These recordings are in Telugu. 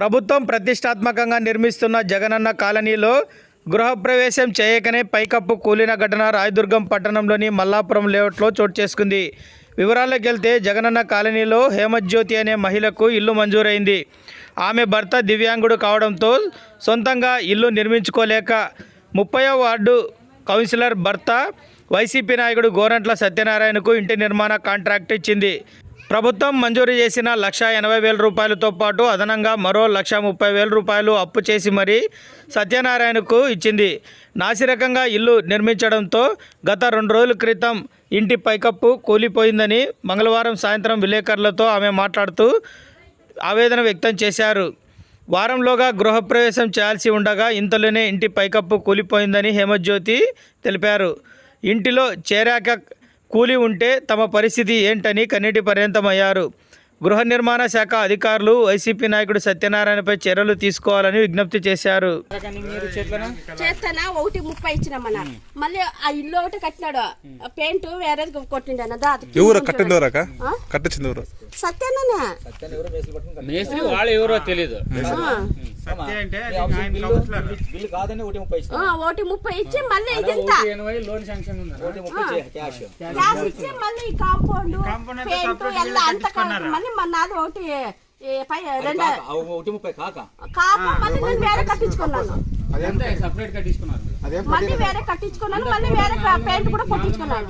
ప్రభుత్వం ప్రతిష్టాత్మకంగా నిర్మిస్తున్న జగనన్న కాలనీలో గృహప్రవేశం చేయకనే పైకప్పు కూలిన ఘటన రాయదుర్గం పట్టణంలోని మల్లాపురం లేఅవుట్లో చోటు చేసుకుంది. వివరాల్లోకి వెళ్తే జగనన్న కాలనీలో హేమజ్యోతి అనే మహిళకు ఇల్లు మంజూరైంది. ఆమె భర్త దివ్యాంగుడు కావడంతో సొంతంగా ఇల్లు నిర్మించుకోలేక ముప్పయో వార్డు కౌన్సిలర్ భర్త వైసీపీ నాయకుడు గోరంట్ల సత్యనారాయణకు ఇంటి నిర్మాణ కాంట్రాక్ట్ ఇచ్చింది. ప్రభుత్వం మంజూరు చేసిన లక్ష ఎనభై వేల రూపాయలతో పాటు అదనంగా మరో లక్ష ముప్పై వేల రూపాయలు అప్పు చేసి మరీ సత్యనారాయణకు ఇచ్చింది. నాసిరకంగా ఇల్లు నిర్మించడంతో గత రెండు రోజుల క్రితం ఇంటి పైకప్పు కూలిపోయిందని మంగళవారం సాయంత్రం విలేకరులతో ఆమె మాట్లాడుతూ ఆవేదన వ్యక్తం చేశారు. వారంలోగా గృహప్రవేశం చేయాల్సి ఉండగా ఇంతలోనే ఇంటి పైకప్పు కూలిపోయిందని హేమజ్యోతి తెలిపారు. ఇంటిలో చేరాక కూలి ఉంటే తమ పరిస్థితి ఏంటని కన్నీటి పర్యంతమయ్యారు. గృహ నిర్మాణ శాఖ అధికారులు వైసీపీ నాయకుడు సత్యనారాయణపై చర్యలు తీసుకోవాలని విజ్ఞప్తి చేశారు. చేస్తానా? ఒకటి ముప్పై ఇచ్చినామన్నా మళ్ళీ ఆ ఇల్లు ఒకటి కట్టినాడు. పెయింట్ వేరేది కొట్టిండు ఎవరు కట్టండి కట్టచ్చింది ఎవరు సత్యనా మేస్త్రి వాళ్ళు ఎవరో తెలియదు ఒకటి ముప్పై ఇచ్చి మళ్ళీ మళ్ళీ కాంపౌండ్ అంత మళ్ళీ మన నాది ఒకటి ఈ పై రెండు కాక, ఆ ఒకటి ముప్పై కాక. కాపు మళ్ళీ నేను వేరే కట్టించుకున్నాను. సపరేట్ మళ్ళీ వేరే కట్టించుకున్నాను మళ్ళీ వేరే పెయింట్ కూడా కొట్టించుకున్నాను.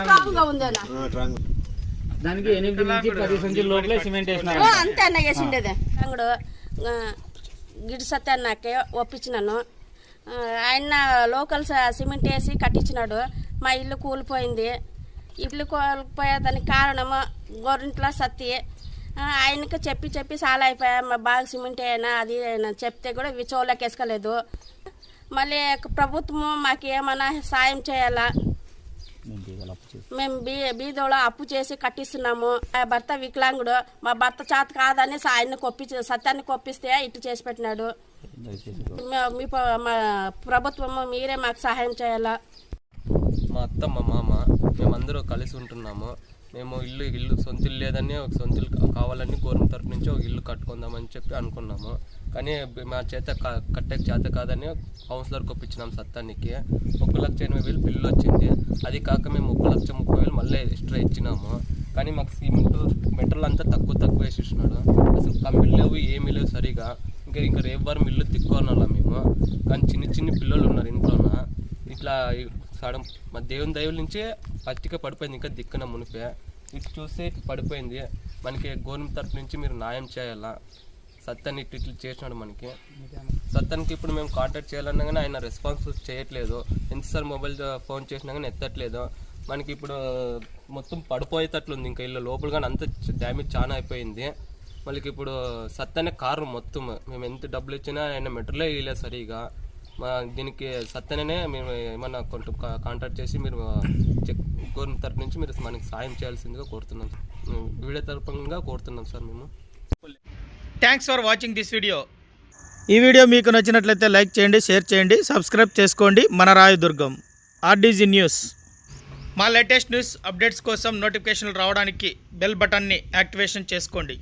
స్ట్రాంగ్ ఉంది. అన్న దానికి ఎనిమిది నుంచి పది సంచుల లోపలే సిమెంట్ వేసినారు. అంతే అన్న వేసిండేది అంగడు గిడి సత్యాన్నకే ఒప్పించినాను. ఆయన లోకల్ సిమెంట్ వేసి కట్టించినాడు. మా ఇల్లు కూలిపోయింది. ఇల్లు కూలిపోయేదానికి కారణము గొర్రెంట్ల సత్తి. ఆయనకి చెప్పి చెప్పి చాలా అయిపోయా. మా బాగా సిమెంట్ అయినా అది అయినా చెప్తే కూడా ఇవి చెవులోకి వేసుకోలేదు. మళ్ళీ ప్రభుత్వము మాకు ఏమైనా సాయం చేయాలా? మేము బీ బీదోళ అప్పు చేసి కట్టిస్తున్నాము. ఆ భర్త వికలాంగుడు. మా భర్త చేత కాదని ఆయన కొప్పించి సత్యాన్ని కొప్పిస్తే ఇటు చేసి పెట్టినాడు. మా ప్రభుత్వము మీరే మాకు సహాయం చేయాలా? మా అత్త మా మామ మేమందరూ కలిసి ఉంటున్నాము. మేము ఇల్లు ఇల్లు సొంత ఇల్లు లేదని ఒక సొంత ఇల్లు కావాలని గవర్నమెంట్ తరపు నుంచి ఒక ఇల్లు కట్టుకుందామని చెప్పి అనుకున్నాము. కానీ మా చేత కట్టే చేత కాదని కౌన్సిలర్కి ఒప్పించినాం సత్తానికి. ఒక లక్ష ఎనభై వేలు బిల్లు వచ్చింది. అది కాక మేము ఒక లక్ష ముప్పై వేలు మళ్ళీ ఎక్స్ట్రా ఇచ్చినాము. కానీ మాకు సిమెంట్ మెటీరియల్ అంతా తక్కువ తక్కువ వేసి ఇచ్చినాడు అసలు కంపెనీ లేవు ఏమీ లేవు సరిగా. ఇంకా ఇంకా రేపు వారం ఇల్లు తిక్కున్నాం మేము. కానీ చిన్న చిన్న పిల్లలు ఉన్నారు ఇంట్లో. ఇట్లా సడన్ మా దేవుని దైవుల నుంచే పత్తిక పడిపోయింది ఇంకా దిక్కున మునిపే. ఇటు చూస్తే ఇటు పడిపోయింది. మనకి గవర్నమెంట్ తరపు నుంచి మీరు న్యాయం చేయాలా? సత్యాన్ని ఇటు ఇట్లు చేసినాడు మనకి. సత్యానికి ఇప్పుడు మేము కాంటాక్ట్ చేయాలన్నా కానీ ఆయన రెస్పాన్స్ చేయట్లేదు. ఎంతసారి మొబైల్ ఫోన్ చేసినా కానీ ఎత్తట్లేదు. మనకి ఇప్పుడు మొత్తం పడిపోయేటట్లుంది. ఇంకా ఇల్లు లోపల కానీ అంత డ్యామేజ్ చాలా అయిపోయింది. మళ్ళీ ఇప్పుడు సత్యానే కారు మొత్తం. మేము ఎంత డబ్బులు ఇచ్చినా ఆయన మెటర్లే వేయలేదు సరిగా. మా దీనికి సత్యననే మేము ఏమన్నా కొంచెం కా- కాంటాక్ట్ చేసి మీరు చెక్ గవర్నమెంట్ తరపు నుంచి మీరు మనకి సాయం చేయాల్సిందిగా కోరుతున్నాం వీడియో తరపుగా కోరుతున్నాం సార్ మేము. Thanks for watching this video ఈ వీడియో మీకు నచ్చినట్లయితే లైక్ చేయండి షేర్ చేయండి సబ్స్క్రైబ్ చేసుకోండి. మన రాయదుర్గం ఆర్డీజీ న్యూస్ మా లేటెస్ట్ న్యూస్ అప్డేట్స్ కోసం నోటిఫికేషన్లు రావడానికి బెల్ బటన్ని యాక్టివేషన్ చేసుకోండి.